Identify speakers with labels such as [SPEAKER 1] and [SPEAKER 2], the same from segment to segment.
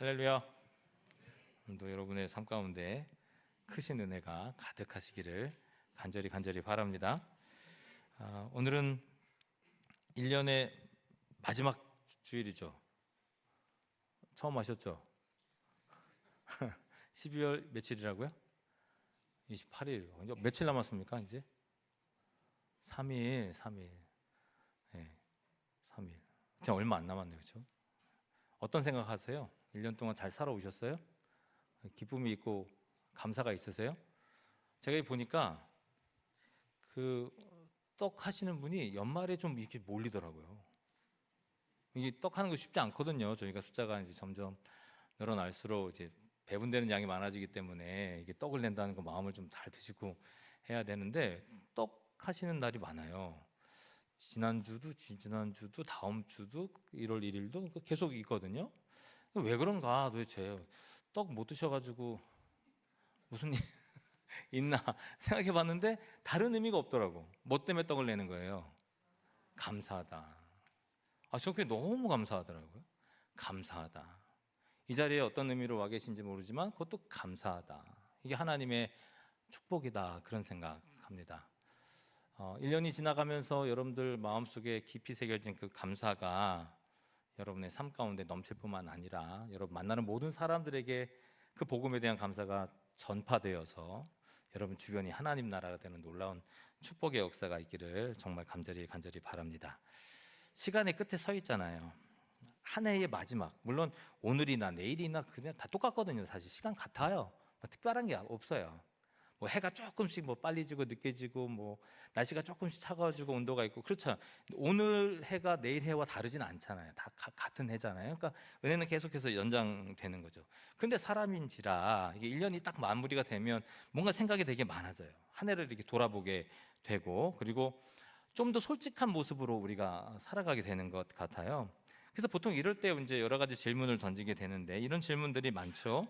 [SPEAKER 1] 할렐루야. 오늘도 여러분의 삶 가운데 크신 은혜가 가득하시기를 간절히 간절히 바랍니다. 아, 오늘은 1년의 마지막 주일이죠. 처음 하셨죠? 12월 며칠이라고요? 28일. 이제 며칠 남았습니까, 이제? 3일, 3일. 예. 3일. 진짜 얼마 안 남았네요. 그렇죠? 어떤 생각하세요? 1년 동안 잘 살아오셨어요? 기쁨이 있고 감사가 있으세요? 제가 보니까 그 떡 하시는 분이 연말에 좀 이렇게 몰리더라고요. 이게 떡 하는 거 쉽지 않거든요. 저희가 숫자가 이제 점점 늘어날수록 이제 배분되는 양이 많아지기 때문에 이게 떡을 낸다는 거 마음을 좀 잘 드시고 해야 되는데 떡 하시는 날이 많아요. 지난주도 지난주도 다음 주도 1월 1일도 계속 있거든요. 왜 그런가 도대체 떡 못 드셔가지고 무슨 일 있나 생각해 봤는데 다른 의미가 없더라고. 뭐 때문에 떡을 내는 거예요? 감사하다. 아, 저 그게 너무 감사하더라고요. 감사하다. 이 자리에 어떤 의미로 와 계신지 모르지만 그것도 감사하다. 이게 하나님의 축복이다. 그런 생각합니다. 어, 1년이 지나가면서 여러분들 마음속에 깊이 새겨진 그 감사가 여러분의 삶 가운데 넘칠 뿐만 아니라 여러분 만나는 모든 사람들에게 그 복음에 대한 감사가 전파되어서 여러분 주변이 하나님 나라가 되는 놀라운 축복의 역사가 있기를 정말 간절히 간절히 바랍니다. 시간의 끝에 서 있잖아요. 한 해의 마지막. 물론 오늘이나 내일이나 그냥 다 똑같거든요. 사실 시간 같아요. 뭐 특별한 게 없어요. 뭐 해가 조금씩 뭐 빨리 지고 늦게 지고 뭐 날씨가 조금씩 차가워지고 온도가 있고 그렇죠. 오늘 해가 내일 해와 다르진 않잖아요. 다 가- 같은 해잖아요. 그러니까 은혜는 계속해서 연장되는 거죠. 근데 사람인지라 이게 1년이 딱 마무리가 되면 뭔가 생각이 되게 많아져요. 한 해를 이렇게 돌아보게 되고 그리고 좀 더 솔직한 모습으로 우리가 살아가게 되는 것 같아요. 그래서 보통 이럴 때 이제 여러 가지 질문을 던지게 되는데 이런 질문들이 많죠.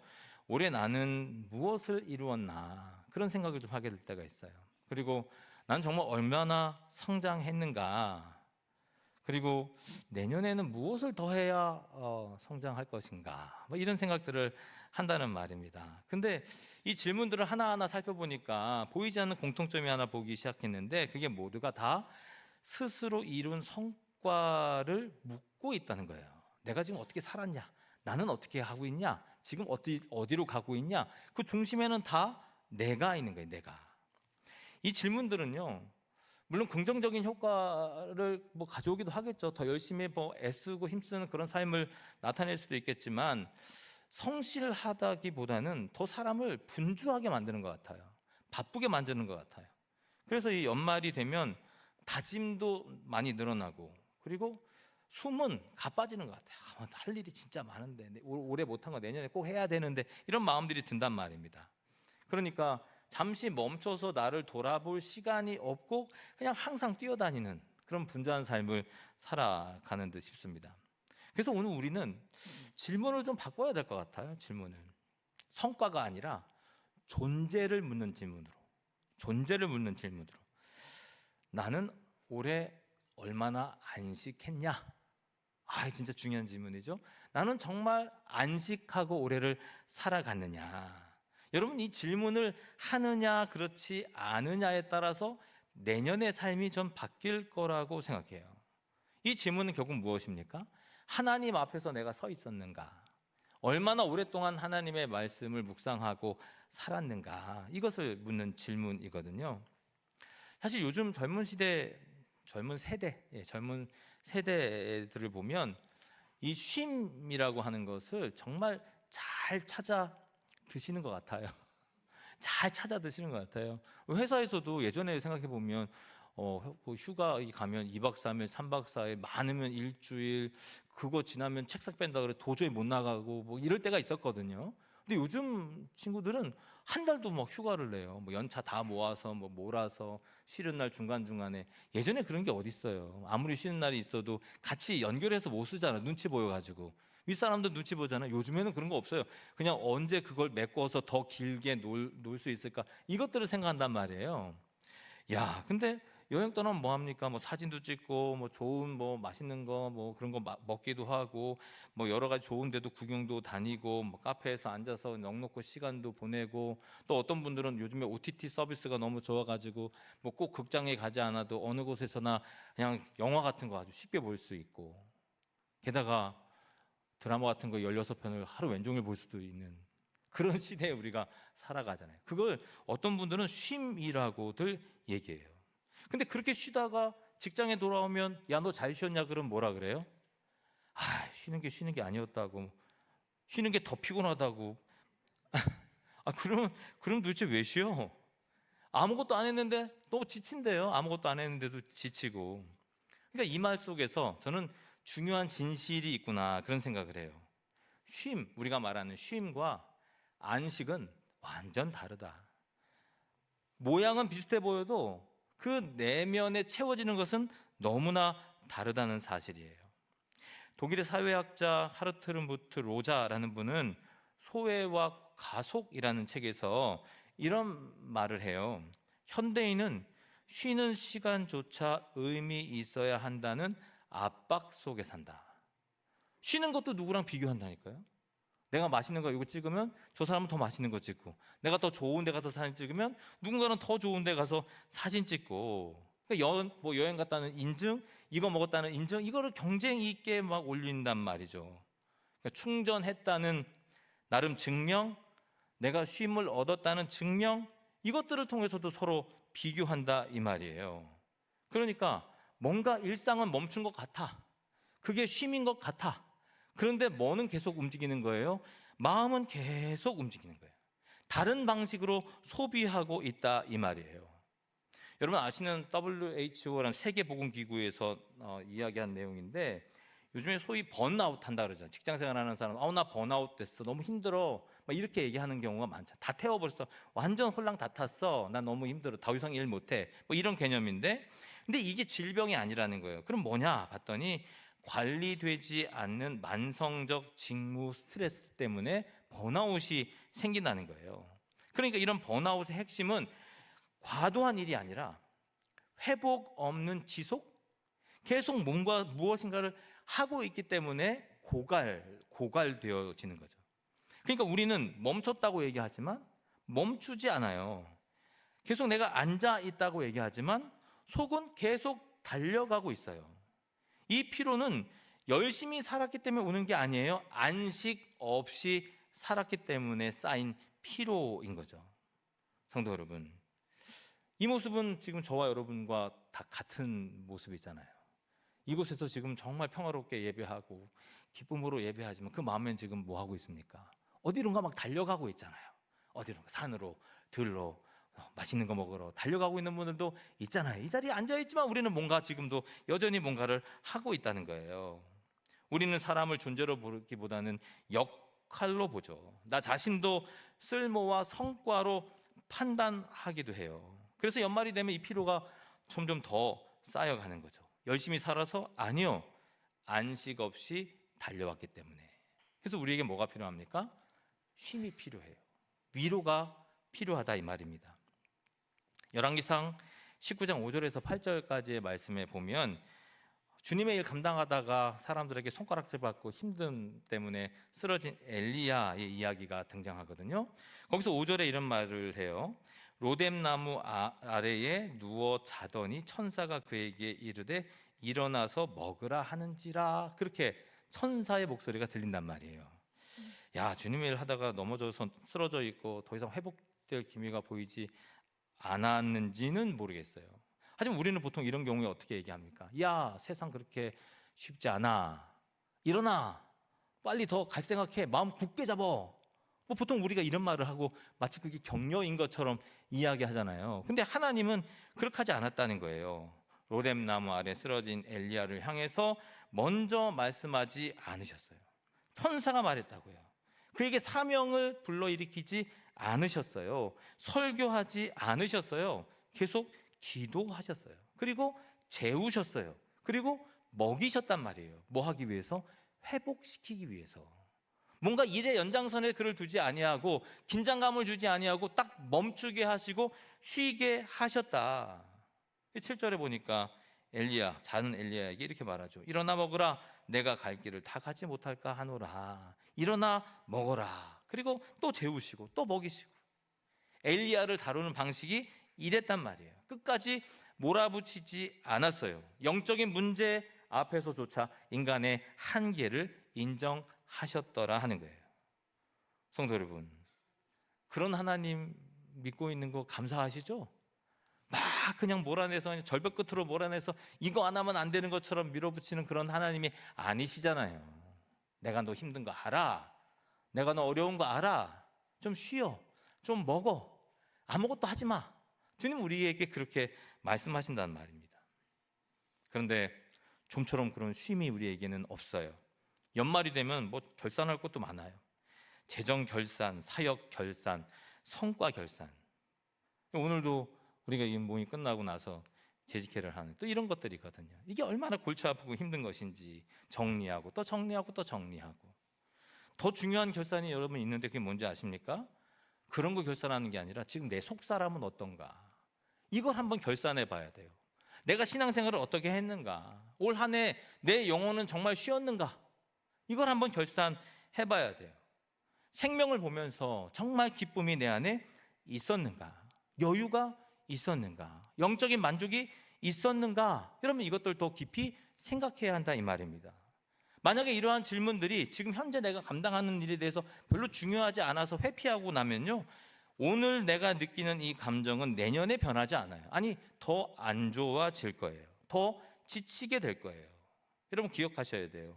[SPEAKER 1] 올해 나는 무엇을 이루었나 그런 생각을 좀 하게 될 때가 있어요. 그리고 난 정말 얼마나 성장했는가. 그리고 내년에는 무엇을 더 해야 어, 성장할 것인가. 뭐 이런 생각들을 한다는 말입니다. 근데 이 질문들을 하나하나 살펴보니까 보이지 않는 공통점이 하나 보기 시작했는데 그게 모두가 다 스스로 이룬 성과를 묻고 있다는 거예요. 내가 지금 어떻게 살았냐? 나는 어떻게 하고 있냐? 지금 어디 어디로 가고 있냐? 그 중심에는 다 내가 있는 거예요. 내가. 이 질문들은요. 물론 긍정적인 효과를 뭐 가져오기도 하겠죠. 더 열심히 뭐 애쓰고 힘쓰는 그런 삶을 나타낼 수도 있겠지만 성실하다기보다는 더 사람을 분주하게 만드는 것 같아요. 바쁘게 만드는 것 같아요. 그래서 이 연말이 되면 다짐도 많이 늘어나고 그리고 숨은 가빠지는 것 같아요. 아, 할 일이 진짜 많은데 올해 못한 거 내년에 꼭 해야 되는데 이런 마음들이 든단 말입니다. 그러니까 잠시 멈춰서 나를 돌아볼 시간이 없고 그냥 항상 뛰어다니는 그런 분주한 삶을 살아가는 듯 싶습니다. 그래서 오늘 우리는 질문을 좀 바꿔야 될 것 같아요. 질문을 성과가 아니라 존재를 묻는 질문으로 존재를 묻는 질문으로 나는 올해 얼마나 안식했냐? 아, 진짜 중요한 질문이죠. 나는 정말 안식하고 올해를 살아갔느냐? 여러분 이 질문을 하느냐 그렇지 않으냐에 따라서 내년의 삶이 좀 바뀔 거라고 생각해요. 이 질문은 결국 무엇입니까? 하나님 앞에서 내가 서 있었는가? 얼마나 오랫동안 하나님의 말씀을 묵상하고 살았는가? 이것을 묻는 질문이거든요. 사실 요즘 젊은 시대, 젊은 세대, 예, 젊은 세대들을 보면 이 쉼이라고 하는 것을 정말 잘 찾아 드시는 것 같아요. 잘 찾아 드시는 것 같아요. 회사에서도 예전에 생각해 보면 어, 뭐 휴가 가면 2박 3일, 3박 4일, 많으면 일주일, 그거 지나면 책상 뺀다 그래 도저히 못 나가고 뭐 이럴 때가 있었거든요. 근데 요즘 친구들은 한 달도 막 휴가를 내요. 뭐 연차 다 모아서 뭐 몰아서 쉬는 날 중간 중간에 예전에 그런 게 어디 있어요. 아무리 쉬는 날이 있어도 같이 연결해서 못 쓰잖아. 눈치 보여 가지고 윗사람도 눈치 보잖아요. 요즘에는 그런 거 없어요. 그냥 언제 그걸 메꿔서 더 길게 놀 수 있을까 이것들을 생각한단 말이에요. 야, 근데 여행 떠나면 뭐 합니까? 뭐 사진도 찍고 뭐 좋은 뭐 맛있는 거 뭐 그런 거 마- 먹기도 하고 뭐 여러 가지 좋은 데도 구경도 다니고 뭐 카페에서 앉아서 넉넉히 시간도 보내고 또 어떤 분들은 요즘에 OTT 서비스가 너무 좋아 가지고 뭐 꼭 극장에 가지 않아도 어느 곳에서나 그냥 영화 같은 거 아주 쉽게 볼 수 있고 게다가 드라마 같은 거 16편을 하루 왼종일 볼 수도 있는 그런 시대에 우리가 살아가잖아요. 그걸 어떤 분들은 쉼이라고들 얘기해요. 근데 그렇게 쉬다가 직장에 돌아오면 야 너 잘 쉬었냐 그럼 뭐라 그래요? 아 쉬는 게 쉬는 게 아니었다고 쉬는 게 더 피곤하다고 아 그러면 그럼 도대체 왜 쉬어? 아무것도 안 했는데 너무 지친대요. 아무것도 안 했는데도 지치고 그러니까 이 말 속에서 저는 중요한 진실이 있구나 그런 생각을 해요. 쉼 우리가 말하는 쉼과 안식은 완전 다르다. 모양은 비슷해 보여도 그 내면에 채워지는 것은 너무나 다르다는 사실이에요. 독일의 사회학자 하르트르무트 로자라는 분은 소외와 가속이라는 책에서 이런 말을 해요. 현대인은 쉬는 시간조차 의미 있어야 한다는 압박 속에 산다. 쉬는 것도 누구랑 비교한다니까요. 내가 맛있는 거 이거 찍으면 저 사람은 더 맛있는 거 찍고 내가 더 좋은 데 가서 사진 찍으면 누군가는 더 좋은 데 가서 사진 찍고 그러니까 여, 뭐 여행 갔다는 인증 이거 먹었다는 인증 이거를 경쟁 있게 막 올린단 말이죠 그러니까 충전했다는 나름 증명 내가 쉼을 얻었다는 증명 이것들을 통해서도 서로 비교한다 이 말이에요 그러니까 뭔가 일상은 멈춘 것 같아 그게 쉼인 것 같아 그런데 뭐는 계속 움직이는 거예요? 마음은 계속 움직이는 거예요. 다른 방식으로 소비하고 있다 이 말이에요. 여러분 아시는 WHO라는 세계보건기구에서 어, 이야기한 내용인데 요즘에 소위 번아웃 한다 그러잖아요. 직장 생활하는 사람, 아우 나 번아웃 됐어, 너무 힘들어, 막 이렇게 얘기하는 경우가 많죠. 다 태워버렸어, 완전 홀랑 다 탔어, 나 너무 힘들어, 더 이상 일 못해, 뭐 이런 개념인데, 근데 이게 질병이 아니라는 거예요. 그럼 뭐냐 봤더니 관리되지 않는 만성적 직무 스트레스 때문에 번아웃이 생긴다는 거예요. 그러니까 이런 번아웃의 핵심은 과도한 일이 아니라 회복 없는 지속, 계속 뭔가 무엇인가를 하고 있기 때문에 고갈, 고갈되어지는 거죠. 그러니까 우리는 멈췄다고 얘기하지만 멈추지 않아요. 계속 내가 앉아 있다고 얘기하지만 속은 계속 달려가고 있어요. 이 피로는 열심히 살았기 때문에 오는 게 아니에요. 안식 없이 살았기 때문에 쌓인 피로인 거죠. 성도 여러분. 이 모습은 지금 저와 여러분과 다 같은 모습이잖아요. 이곳에서 지금 정말 평화롭게 예배하고 기쁨으로 예배하지만 그 마음엔 지금 뭐 하고 있습니까? 어디론가 막 달려가고 있잖아요. 어디론가 산으로, 들로, 어, 맛있는 거 먹으러 달려가고 있는 분들도 있잖아요. 이 자리에 앉아 있지만 우리는 뭔가 지금도 여전히 뭔가를 하고 있다는 거예요. 우리는 사람을 존재로 보기보다는 역할로 보죠. 나 자신도 쓸모와 성과로 판단하기도 해요. 그래서 연말이 되면 이 피로가 점점 더 쌓여가는 거죠. 열심히 살아서 아니요. 안식 없이 달려왔기 때문에. 그래서 우리에게 뭐가 필요합니까? 쉼이 필요해요. 위로가 필요하다 이 말입니다. 열왕기상 19장 5절에서 8절까지의 말씀에 보면 주님의 일 감당하다가 사람들에게 손가락질 받고 힘듦 때문에 쓰러진 엘리야의 이야기가 등장하거든요. 거기서 5절에 이런 말을 해요. 로뎀 나무 아, 아래에 누워 자더니 천사가 그에게 이르되 일어나서 먹으라 하는지라 그렇게 천사의 목소리가 들린단 말이에요. 야 주님의 일 하다가 넘어져서 쓰러져 있고 더 이상 회복될 기미가 보이지 않았는지는 모르겠어요. 하지만 우리는 보통 이런 경우에 어떻게 얘기합니까? 야 세상 그렇게 쉽지 않아. 일어나. 빨리 더 갈 생각해. 마음 굳게 잡어. 뭐 보통 우리가 이런 말을 하고 마치 그게 격려인 것처럼 이야기하잖아요. 근데 하나님은 그렇게 하지 않았다는 거예요. 로뎀 나무 아래 쓰러진 엘리야를 향해서 먼저 말씀하지 않으셨어요. 천사가 말했다고요. 그에게 사명을 불러일으키지 않으셨어요. 설교하지 않으셨어요. 계속 기도하셨어요. 그리고 재우셨어요. 그리고 먹이셨단 말이에요. 뭐 하기 위해서? 회복시키기 위해서. 뭔가 일의 연장선에 그를 두지 아니하고 긴장감을 주지 아니하고 딱 멈추게 하시고 쉬게 하셨다. 7절에 보니까 엘리야 자는 엘리야에게 이렇게 말하죠. 일어나 먹으라 내가 갈 길을 다 가지 못할까 하노라. 일어나 먹어라. 그리고 또 재우시고 또 먹이시고 엘리야를 다루는 방식이 이랬단 말이에요. 끝까지 몰아붙이지 않았어요. 영적인 문제 앞에서조차 인간의 한계를 인정하셨더라 하는 거예요. 성도 여러분, 그런 하나님 믿고 있는 거 감사하시죠? 막 그냥 몰아내서 절벽 끝으로 몰아내서 이거 안 하면 안 되는 것처럼 밀어붙이는 그런 하나님이 아니시잖아요. 내가 너 힘든 거 알아. 내가 너 어려운 거 알아. 좀 쉬어. 좀 먹어. 아무것도 하지 마. 주님 우리에게 그렇게 말씀하신다는 말입니다. 그런데 좀처럼 그런 쉼이 우리에게는 없어요. 연말이 되면 뭐 결산할 것도 많아요. 재정 결산, 사역 결산, 성과 결산. 오늘도 우리가 이 모임이 끝나고 나서 재직회를 하는 또 이런 것들이거든요. 이게 얼마나 골치 아프고 힘든 것인지 정리하고 또 정리하고 또 정리하고 더 중요한 결산이 여러분 있는데 그게 뭔지 아십니까? 그런 거 결산하는 게 아니라 지금 내 속 사람은 어떤가 이걸 한번 결산해 봐야 돼요. 내가 신앙생활을 어떻게 했는가 올 한 해 내 영혼은 정말 쉬었는가 이걸 한번 결산해 봐야 돼요. 생명을 보면서 정말 기쁨이 내 안에 있었는가 여유가 있었는가 영적인 만족이 있었는가 여러분 이것들 더 깊이 생각해야 한다 이 말입니다. 만약에 이러한 질문들이 지금 현재 내가 감당하는 일에 대해서 별로 중요하지 않아서 회피하고 나면요. 오늘 내가 느끼는 이 감정은 내년에 변하지 않아요. 아니, 더 안 좋아질 거예요. 더 지치게 될 거예요. 여러분 기억하셔야 돼요.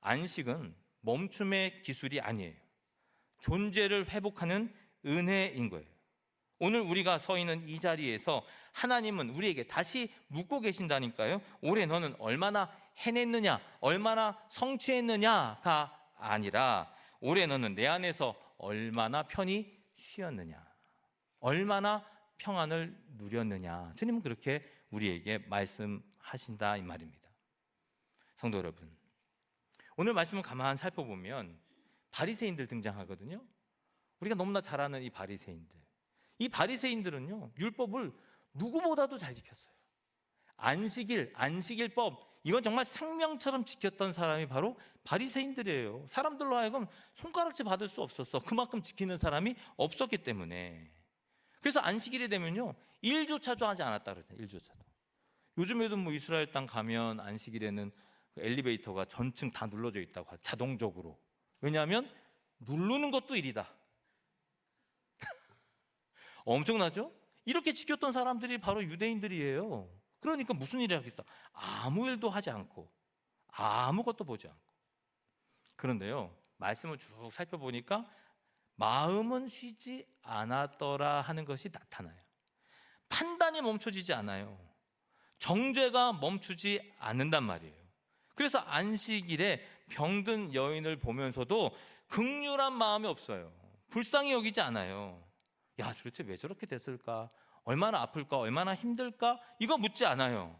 [SPEAKER 1] 안식은 멈춤의 기술이 아니에요. 존재를 회복하는 은혜인 거예요. 오늘 우리가 서 있는 이 자리에서 하나님은 우리에게 다시 묻고 계신다니까요. 올해 너는 얼마나 해냈느냐, 얼마나 성취했느냐가 아니라 올해 너는 내 안에서 얼마나 편히 쉬었느냐, 얼마나 평안을 누렸느냐. 주님은 그렇게 우리에게 말씀하신다 이 말입니다. 성도 여러분, 오늘 말씀을 가만 살펴보면 바리새인들 등장하거든요. 우리가 너무나 잘 아는 이 바리새인들. 이 바리새인들은요 율법을 누구보다도 잘 지켰어요. 안식일, 안식일법 이건 정말 생명처럼 지켰던 사람이 바로 바리새인들이에요. 사람들로 하여금 손가락질 받을 수 없었어. 그만큼 지키는 사람이 없었기 때문에. 그래서 안식일이 되면요 일조차도 하지 않았다 그러잖아요. 일조차도. 요즘에도 뭐 이스라엘 땅 가면 안식일에는 그 엘리베이터가 전층 다 눌러져 있다고 하죠. 자동적으로. 왜냐하면 누르는 것도 일이다. 엄청나죠? 이렇게 지켰던 사람들이 바로 유대인들이에요. 그러니까 무슨 일을 하겠어? 아무 일도 하지 않고 아무것도 보지 않고. 그런데요, 말씀을 쭉 살펴보니까 마음은 쉬지 않았더라 하는 것이 나타나요. 판단이 멈춰지지 않아요. 정죄가 멈추지 않는단 말이에요. 그래서 안식일에 병든 여인을 보면서도 극률한 마음이 없어요. 불쌍히 여기지 않아요. 야, 도대체 왜 저렇게 됐을까? 얼마나 아플까? 얼마나 힘들까? 이거 묻지 않아요.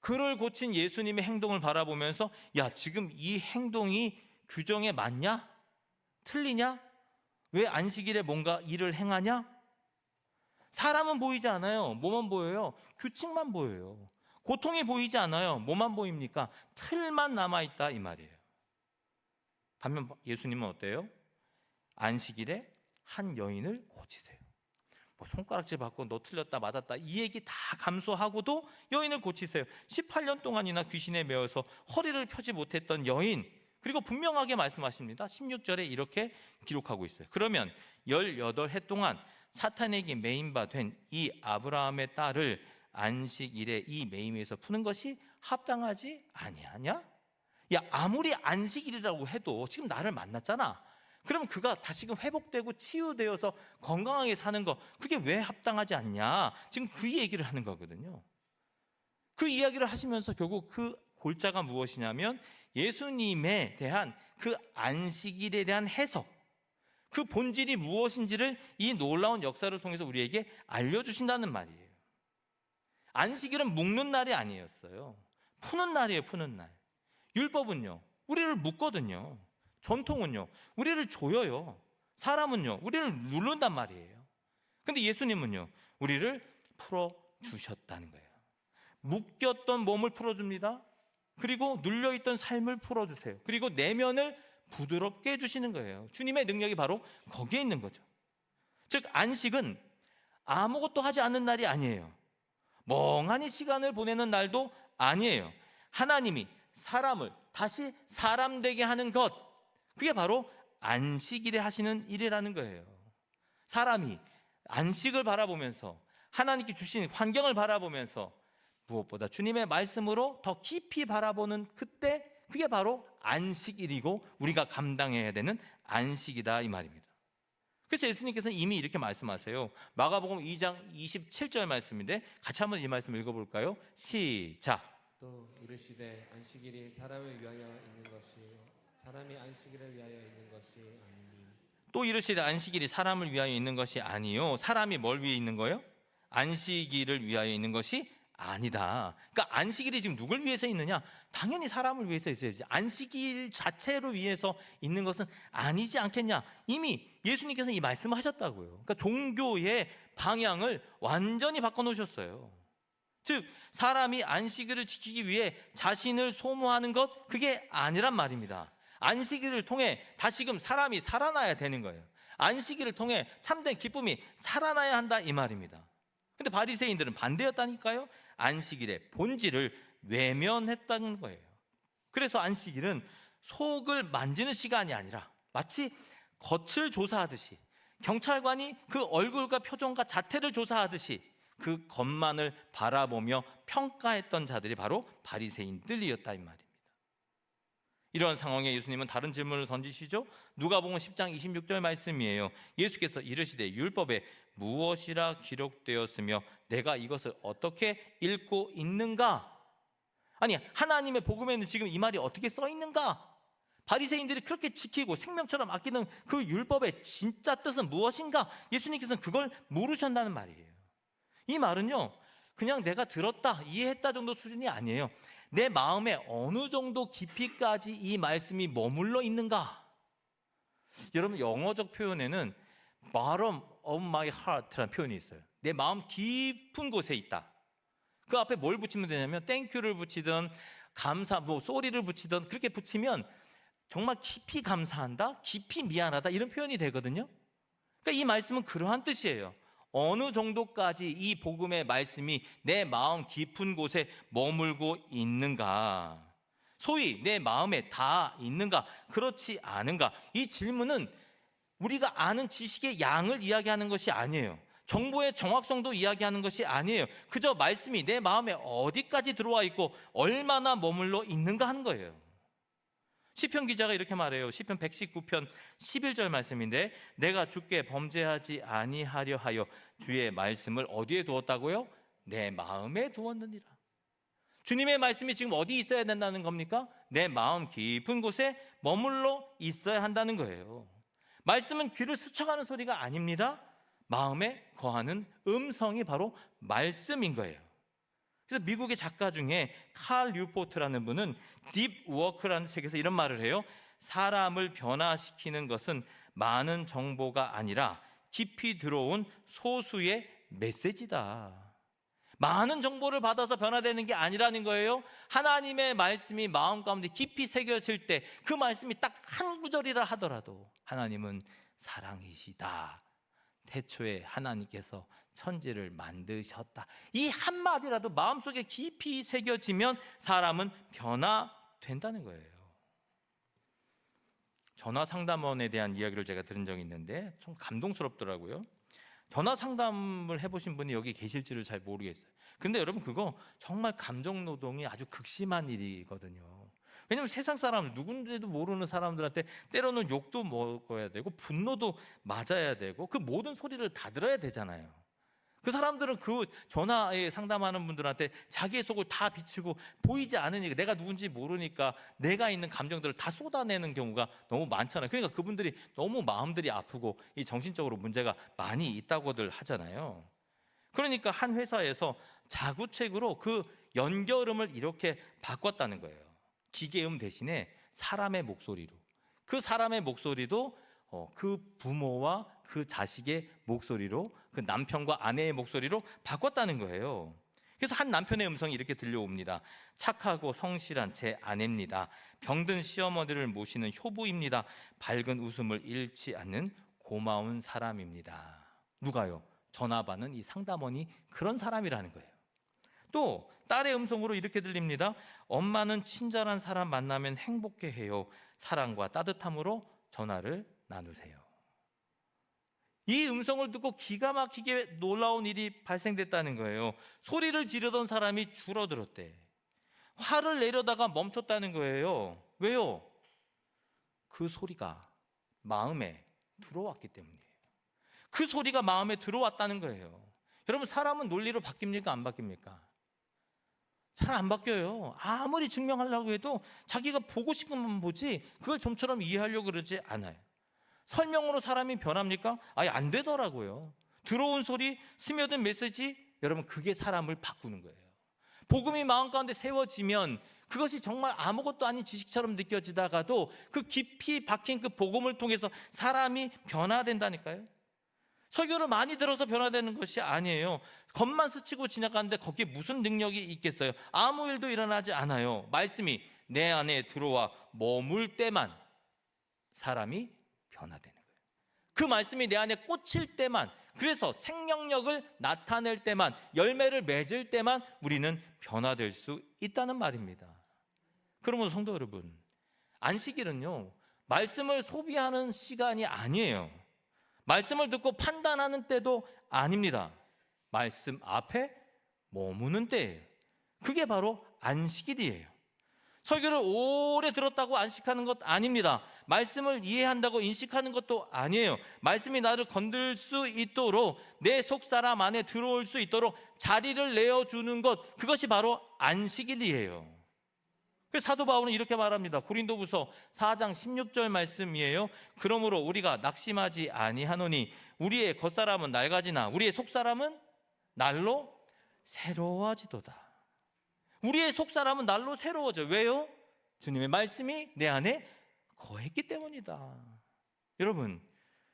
[SPEAKER 1] 그를 고친 예수님의 행동을 바라보면서 야, 지금 이 행동이 규정에 맞냐? 틀리냐? 왜 안식일에 뭔가 일을 행하냐? 사람은 보이지 않아요. 뭐만 보여요? 규칙만 보여요. 고통이 보이지 않아요. 뭐만 보입니까? 틀만 남아있다 이 말이에요. 반면 예수님은 어때요? 안식일에 한 여인을 고치세요. 뭐 손가락질 받고 너 틀렸다 맞았다 이 얘기 다 감수하고도 여인을 고치세요. 18년 동안이나 귀신에 매어서 허리를 펴지 못했던 여인 그리고 분명하게 말씀하십니다. 16절에 이렇게 기록하고 있어요. 그러면 18해 동안 사탄에게 매인바 된 이 아브라함의 딸을 안식일에 이 매임에서 푸는 것이 합당하지 아니하냐? 야 아무리 안식일이라고 해도 지금 나를 만났잖아. 그러면 그가 다시금 회복되고 치유되어서 건강하게 사는 거 그게 왜 합당하지 않냐? 지금 그 얘기를 하는 거거든요. 그 이야기를 하시면서 결국 그 골자가 무엇이냐면 예수님에 대한 그 안식일에 대한 해석, 그 본질이 무엇인지를 이 놀라운 역사를 통해서 우리에게 알려주신다는 말이에요. 안식일은 묶는 날이 아니었어요. 푸는 날이에요, 푸는 날. 율법은요, 우리를 묶거든요. 전통은요, 우리를 조여요. 사람은요, 우리를 누른단 말이에요. 근데 예수님은요, 우리를 풀어 주셨다는 거예요. 묶였던 몸을 풀어줍니다. 그리고 눌려있던 삶을 풀어주세요. 그리고 내면을 부드럽게 해주시는 거예요. 주님의 능력이 바로 거기에 있는 거죠. 즉, 안식은 아무것도 하지 않는 날이 아니에요. 멍하니 시간을 보내는 날도 아니에요. 하나님이 사람을 다시 사람 되게 하는 것. 그게 바로 안식일에 하시는 일이라는 거예요. 사람이 안식을 바라보면서 하나님께 주신 환경을 바라보면서 무엇보다 주님의 말씀으로 더 깊이 바라보는 그때 그게 바로 안식일이고 우리가 감당해야 되는 안식이다 이 말입니다. 그래서 예수님께서는 이미 이렇게 말씀하세요. 마가복음 2장 27절 말씀인데 같이 한번 이 말씀 읽어볼까요? 시작.
[SPEAKER 2] 또 이르시되 안식일이 사람을 위하여 있는 것이 사람이 안식일을 위하여 있는 것이 아니니
[SPEAKER 1] 또 이르시되 안식일이 사람을 위하여 있는 것이 아니요 사람이 뭘 위해 있는 거예요? 안식일을 위하여 있는 것이 아니다. 그러니까 안식일이 지금 누굴 위해서 있느냐? 당연히 사람을 위해서 있어야지. 안식일 자체로 위해서 있는 것은 아니지 않겠냐? 이미 예수님께서 이 말씀을 하셨다고요. 그러니까 종교의 방향을 완전히 바꿔 놓으셨어요. 즉 사람이 안식일을 지키기 위해 자신을 소모하는 것 그게 아니란 말입니다. 안식일을 통해 다시금 사람이 살아나야 되는 거예요. 안식일을 통해 참된 기쁨이 살아나야 한다 이 말입니다. 근데 바리새인들은 반대였다니까요. 안식일의 본질을 외면했다는 거예요. 그래서 안식일은 속을 만지는 시간이 아니라 마치 겉을 조사하듯이 경찰관이 그 얼굴과 표정과 자태를 조사하듯이 그 겉만을 바라보며 평가했던 자들이 바로 바리새인들이었다 이 말입니다. 이런 상황에 예수님은 다른 질문을 던지시죠. 누가복음 10장 26절 말씀이에요. 예수께서 이르시되 율법에 무엇이라 기록되었으며 내가 이것을 어떻게 읽고 있는가? 아니 하나님의 복음에는 지금 이 말이 어떻게 써 있는가? 바리새인들이 그렇게 지키고 생명처럼 아끼는 그 율법의 진짜 뜻은 무엇인가? 예수님께서는 그걸 모르셨다는 말이에요. 이 말은요, 그냥 내가 들었다, 이해했다 정도 수준이 아니에요. 내 마음에 어느 정도 깊이까지 이 말씀이 머물러 있는가? 여러분, 영어적 표현에는 bottom of my heart라는 표현이 있어요. 내 마음 깊은 곳에 있다. 그 앞에 뭘 붙이면 되냐면, 땡큐를 붙이든, 감사, 뭐, 쏘리를 붙이든, 그렇게 붙이면 정말 깊이 감사한다, 깊이 미안하다, 이런 표현이 되거든요. 그러니까 이 말씀은 그러한 뜻이에요. 어느 정도까지 이 복음의 말씀이 내 마음 깊은 곳에 머물고 있는가? 소위 내 마음에 다 있는가? 그렇지 않은가? 이 질문은 우리가 아는 지식의 양을 이야기하는 것이 아니에요. 정보의 정확성도 이야기하는 것이 아니에요. 그저 말씀이 내 마음에 어디까지 들어와 있고 얼마나 머물러 있는가 하는 거예요. 시편 기자가 이렇게 말해요. 시편 119편 11절 말씀인데 내가 주께 범죄하지 아니하려 하여 주의 말씀을 어디에 두었다고요? 내 마음에 두었느니라. 주님의 말씀이 지금 어디 있어야 된다는 겁니까? 내 마음 깊은 곳에 머물러 있어야 한다는 거예요. 말씀은 귀를 스쳐가는 소리가 아닙니다. 마음에 거하는 음성이 바로 말씀인 거예요. 그래서 미국의 작가 중에 칼 뉴포트라는 분은 딥 워크라는 책에서 이런 말을 해요. 사람을 변화시키는 것은 많은 정보가 아니라 깊이 들어온 소수의 메시지다. 많은 정보를 받아서 변화되는 게 아니라는 거예요. 하나님의 말씀이 마음 가운데 깊이 새겨질 때 그 말씀이 딱 한 구절이라 하더라도 하나님은 사랑이시다. 태초에 하나님께서 천지를 만드셨다. 이 한마디라도 마음속에 깊이 새겨지면 사람은 변화 된다는 거예요. 전화 상담원에 대한 이야기를 제가 들은 적이 있는데 좀 감동스럽더라고요. 전화 상담을 해보신 분이 여기 계실지를 잘 모르겠어요. 근데 여러분 그거 정말 감정 노동이 아주 극심한 일이거든요. 왜냐면 세상 사람 누군지도 모르는 사람들한테 때로는 욕도 먹어야 되고 분노도 맞아야 되고 그 모든 소리를 다 들어야 되잖아요. 그 사람들은 그 전화에 상담하는 분들한테 자기의 속을 다 비추고 보이지 않으니까 내가 누군지 모르니까 내가 있는 감정들을 다 쏟아내는 경우가 너무 많잖아요. 그러니까 그분들이 너무 마음들이 아프고 이 정신적으로 문제가 많이 있다고들 하잖아요. 그러니까 한 회사에서 자구책으로 그 연결음을 이렇게 바꿨다는 거예요. 기계음 대신에 사람의 목소리로. 그 사람의 목소리도 어, 그 부모와 그 자식의 목소리로 그 남편과 아내의 목소리로 바꿨다는 거예요. 그래서 한 남편의 음성이 이렇게 들려옵니다. 착하고 성실한 제 아내입니다. 병든 시어머니를 모시는 효부입니다. 밝은 웃음을 잃지 않는 고마운 사람입니다. 누가요? 전화 받는 이 상담원이 그런 사람이라는 거예요. 또 딸의 음성으로 이렇게 들립니다. 엄마는 친절한 사람 만나면 행복해 해요. 사랑과 따뜻함으로 전화를 나누세요. 이 음성을 듣고 기가 막히게 놀라운 일이 발생됐다는 거예요. 소리를 지르던 사람이 줄어들었대. 화를 내려다가 멈췄다는 거예요. 왜요? 그 소리가 마음에 들어왔기 때문이에요. 그 소리가 마음에 들어왔다는 거예요. 여러분, 사람은 논리로 바뀝니까? 안 바뀝니까? 잘 안 바뀌어요. 아무리 증명하려고 해도 자기가 보고 싶은 것만 보지 그걸 좀처럼 이해하려고 그러지 않아요. 설명으로 사람이 변합니까? 아예 안 되더라고요. 들어온 소리, 스며든 메시지, 여러분 그게 사람을 바꾸는 거예요. 복음이 마음 가운데 세워지면 그것이 정말 아무것도 아닌 지식처럼 느껴지다가도 그 깊이 박힌 그 복음을 통해서 사람이 변화된다니까요. 설교를 많이 들어서 변화되는 것이 아니에요. 겉만 스치고 지나가는데 거기에 무슨 능력이 있겠어요? 아무 일도 일어나지 않아요. 말씀이 내 안에 들어와 머물 때만 사람이 변화되는 거예요. 그 말씀이 내 안에 꽂힐 때만 그래서 생명력을 나타낼 때만 열매를 맺을 때만 우리는 변화될 수 있다는 말입니다. 그러면 성도 여러분, 안식일은요. 말씀을 소비하는 시간이 아니에요. 말씀을 듣고 판단하는 때도 아닙니다. 말씀 앞에 머무는 때예요. 그게 바로 안식일이에요. 설교를 오래 들었다고 안식하는 것 아닙니다. 말씀을 이해한다고 인식하는 것도 아니에요. 말씀이 나를 건들 수 있도록 내 속사람 안에 들어올 수 있도록 자리를 내어주는 것, 그것이 바로 안식일이에요. 그래서 사도 바울은 이렇게 말합니다. 고린도후서 4장 16절 말씀이에요. 그러므로 우리가 낙심하지 아니하노니 우리의 겉사람은 낡아지나 우리의 속사람은 날로 새로워지도다. 우리의 속사람은 날로 새로워져. 왜요? 주님의 말씀이 내 안에 거했기 때문이다. 여러분,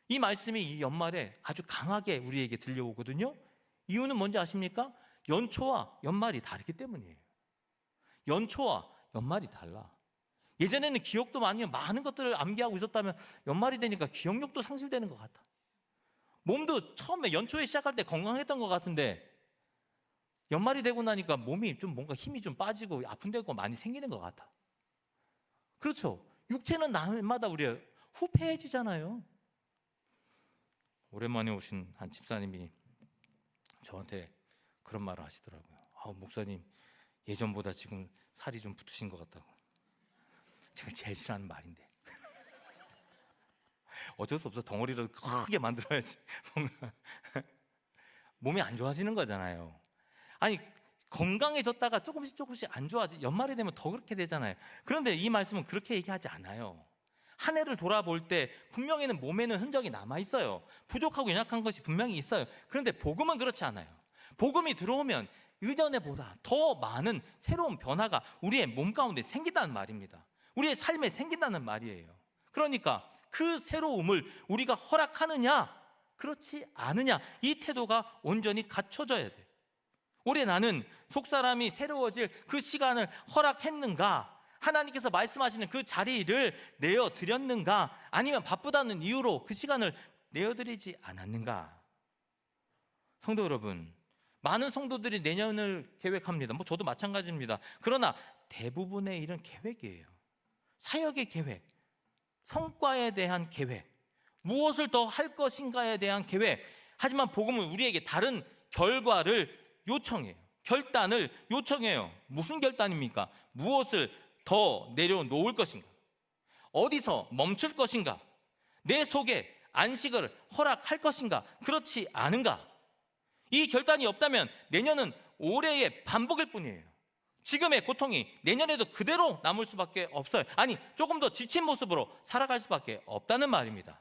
[SPEAKER 1] 이 말씀이 이 연말에 아주 강하게 우리에게 들려오거든요. 이유는 뭔지 아십니까? 연초와 연말이 다르기 때문이에요. 연초와 연말이 달라. 예전에는 기억도 많이 많은 것들을 암기하고 있었다면 연말이 되니까 기억력도 상실되는 것 같아. 몸도 처음에 연초에 시작할 때 건강했던 것 같은데 연말이 되고 나니까 몸이 좀 뭔가 힘이 좀 빠지고 아픈 데가 많이 생기는 것 같아. 그렇죠. 육체는 날마다 우리 후패해지잖아요. 오랜만에 오신 한 집사님이 저한테 그런 말을 하시더라고요. 아, 목사님 예전보다 지금 살이 좀 붙으신 것 같다고. 제가 제일 싫어하는 말인데. 어쩔 수 없어 덩어리를 크게 만들어야지. 몸이 안 좋아지는 거잖아요. 아니 건강해졌다가 조금씩 조금씩 안 좋아지. 연말이 되면 더 그렇게 되잖아요. 그런데 이 말씀은 그렇게 얘기하지 않아요. 한 해를 돌아볼 때 분명히는 몸에는 흔적이 남아 있어요. 부족하고 연약한 것이 분명히 있어요. 그런데 복음은 그렇지 않아요. 복음이 들어오면 이전에보다 더 많은 새로운 변화가 우리의 몸 가운데 생긴다는 말입니다. 우리의 삶에 생긴다는 말이에요. 그러니까 그 새로움을 우리가 허락하느냐, 그렇지 않으냐, 이 태도가 온전히 갖춰져야 돼. 올해 나는 속사람이 새로워질 그 시간을 허락했는가? 하나님께서 말씀하시는 그 자리를 내어 드렸는가? 아니면 바쁘다는 이유로 그 시간을 내어 드리지 않았는가? 성도 여러분, 많은 성도들이 내년을 계획합니다. 뭐 저도 마찬가지입니다. 그러나 대부분의 일은 계획이에요. 사역의 계획, 성과에 대한 계획, 무엇을 더 할 것인가에 대한 계획. 하지만 복음은 우리에게 다른 결과를 요청해요. 결단을 요청해요. 무슨 결단입니까? 무엇을 더 내려놓을 것인가? 어디서 멈출 것인가? 내 속에 안식을 허락할 것인가? 그렇지 않은가? 이 결단이 없다면 내년은 올해의 반복일 뿐이에요. 지금의 고통이 내년에도 그대로 남을 수밖에 없어요. 아니, 조금 더 지친 모습으로 살아갈 수밖에 없다는 말입니다.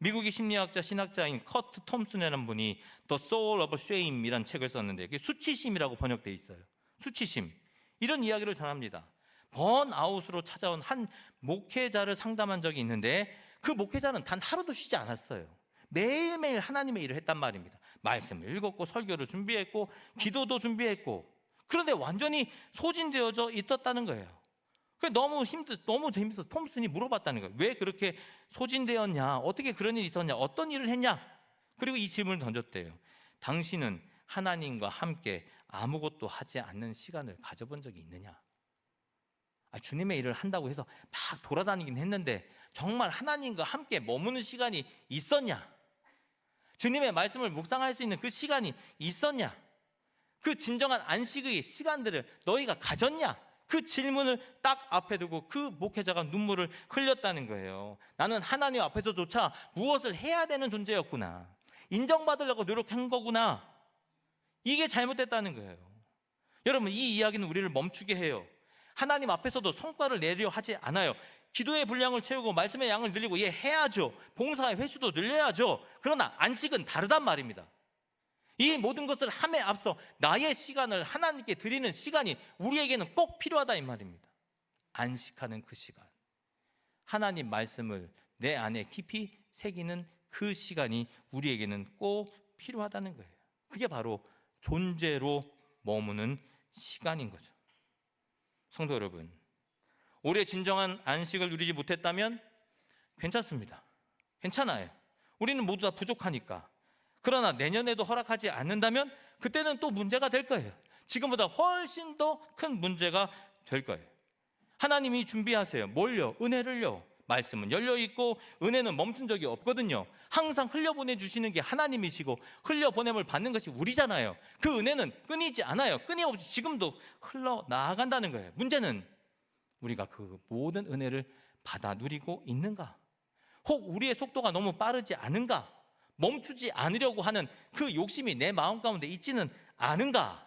[SPEAKER 1] 미국의 심리학자 신학자인 커트 톰슨이라는 분이 The Soul of Shame이라는 책을 썼는데 이게 수치심이라고 번역돼 있어요. 수치심. 이런 이야기를 전합니다. 번아웃으로 찾아온 한 목회자를 상담한 적이 있는데 그 목회자는 단 하루도 쉬지 않았어요. 매일매일 하나님의 일을 했단 말입니다. 말씀을 읽었고 설교를 준비했고 기도도 준비했고 그런데 완전히 소진되어져 있었다는 거예요. 그 너무 힘들, 너무 재밌어. 톰슨이 물어봤다는 거예요. 왜 그렇게 소진되었냐? 어떻게 그런 일이 있었냐? 어떤 일을 했냐? 그리고 이 질문을 던졌대요. 당신은 하나님과 함께 아무것도 하지 않는 시간을 가져본 적이 있느냐? 아, 주님의 일을 한다고 해서 막 돌아다니긴 했는데 정말 하나님과 함께 머무는 시간이 있었냐? 주님의 말씀을 묵상할 수 있는 그 시간이 있었냐? 그 진정한 안식의 시간들을 너희가 가졌냐? 그 질문을 딱 앞에 두고 그 목회자가 눈물을 흘렸다는 거예요. 나는 하나님 앞에서조차 무엇을 해야 되는 존재였구나. 인정받으려고 노력한 거구나. 이게 잘못됐다는 거예요. 여러분, 이 이야기는 우리를 멈추게 해요. 하나님 앞에서도 성과를 내려 하지 않아요. 기도의 분량을 채우고 말씀의 양을 늘리고 예 해야죠. 봉사의 횟수도 늘려야죠. 그러나 안식은 다르단 말입니다. 이 모든 것을 함에 앞서 나의 시간을 하나님께 드리는 시간이 우리에게는 꼭 필요하다 이 말입니다. 안식하는 그 시간. 하나님 말씀을 내 안에 깊이 새기는 그 시간이 우리에게는 꼭 필요하다는 거예요. 그게 바로 존재로 머무는 시간인 거죠. 성도 여러분, 올해 진정한 안식을 누리지 못했다면 괜찮습니다. 괜찮아요. 우리는 모두 다 부족하니까. 그러나 내년에도 허락하지 않는다면 그때는 또 문제가 될 거예요. 지금보다 훨씬 더 큰 문제가 될 거예요. 하나님이 준비하세요. 뭘요? 은혜를요. 말씀은 열려 있고 은혜는 멈춘 적이 없거든요. 항상 흘려보내 주시는 게 하나님이시고 흘려보냄을 받는 것이 우리잖아요. 그 은혜는 끊이지 않아요. 끊임없이 지금도 흘러 나아간다는 거예요. 문제는 우리가 그 모든 은혜를 받아 누리고 있는가? 혹 우리의 속도가 너무 빠르지 않은가? 멈추지 않으려고 하는 그 욕심이 내 마음 가운데 있지는 않은가?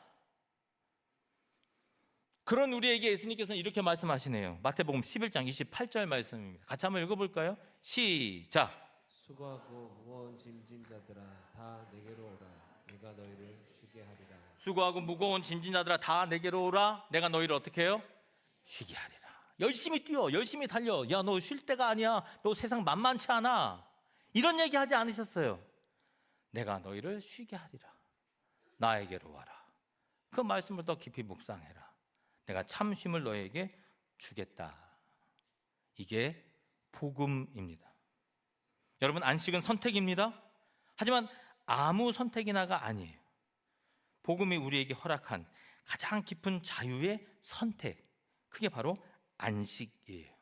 [SPEAKER 1] 그런 우리에게 예수님께서는 이렇게 말씀하시네요. 마태복음 11장 28절 말씀입니다. 같이 한번 읽어볼까요? 시작.
[SPEAKER 2] 수고하고 무거운 짐진 자들아 다 내게로 오라 내가 너희를 쉬게 하리라
[SPEAKER 1] 수고하고 무거운 짐진 자들아 다 내게로 오라. 내가 너희를 어떻게 해요? 쉬게 하리라. 열심히 뛰어, 열심히 달려. 야, 너 쉴 때가 아니야. 너 세상 만만치 않아. 이런 얘기 하지 않으셨어요. 내가 너희를 쉬게 하리라. 나에게로 와라. 그 말씀을 더 깊이 묵상해라. 내가 참 쉼을 너에게 주겠다. 이게 복음입니다. 여러분 안식은 선택입니다. 하지만 아무 선택이나가 아니에요. 복음이 우리에게 허락한 가장 깊은 자유의 선택. 그게 바로 안식이에요.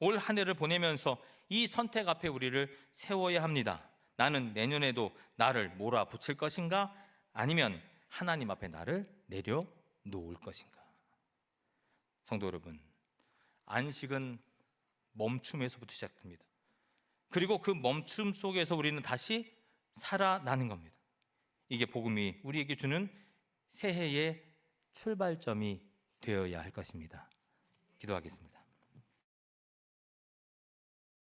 [SPEAKER 1] 올 한 해를 보내면서 이 선택 앞에 우리를 세워야 합니다. 나는 내년에도 나를 몰아붙일 것인가? 아니면 하나님 앞에 나를 내려 놓을 것인가? 성도 여러분, 안식은 멈춤에서부터 시작됩니다. 그리고 그 멈춤 속에서 우리는 다시 살아나는 겁니다. 이게 복음이 우리에게 주는 새해의 출발점이 되어야 할 것입니다. 기도하겠습니다.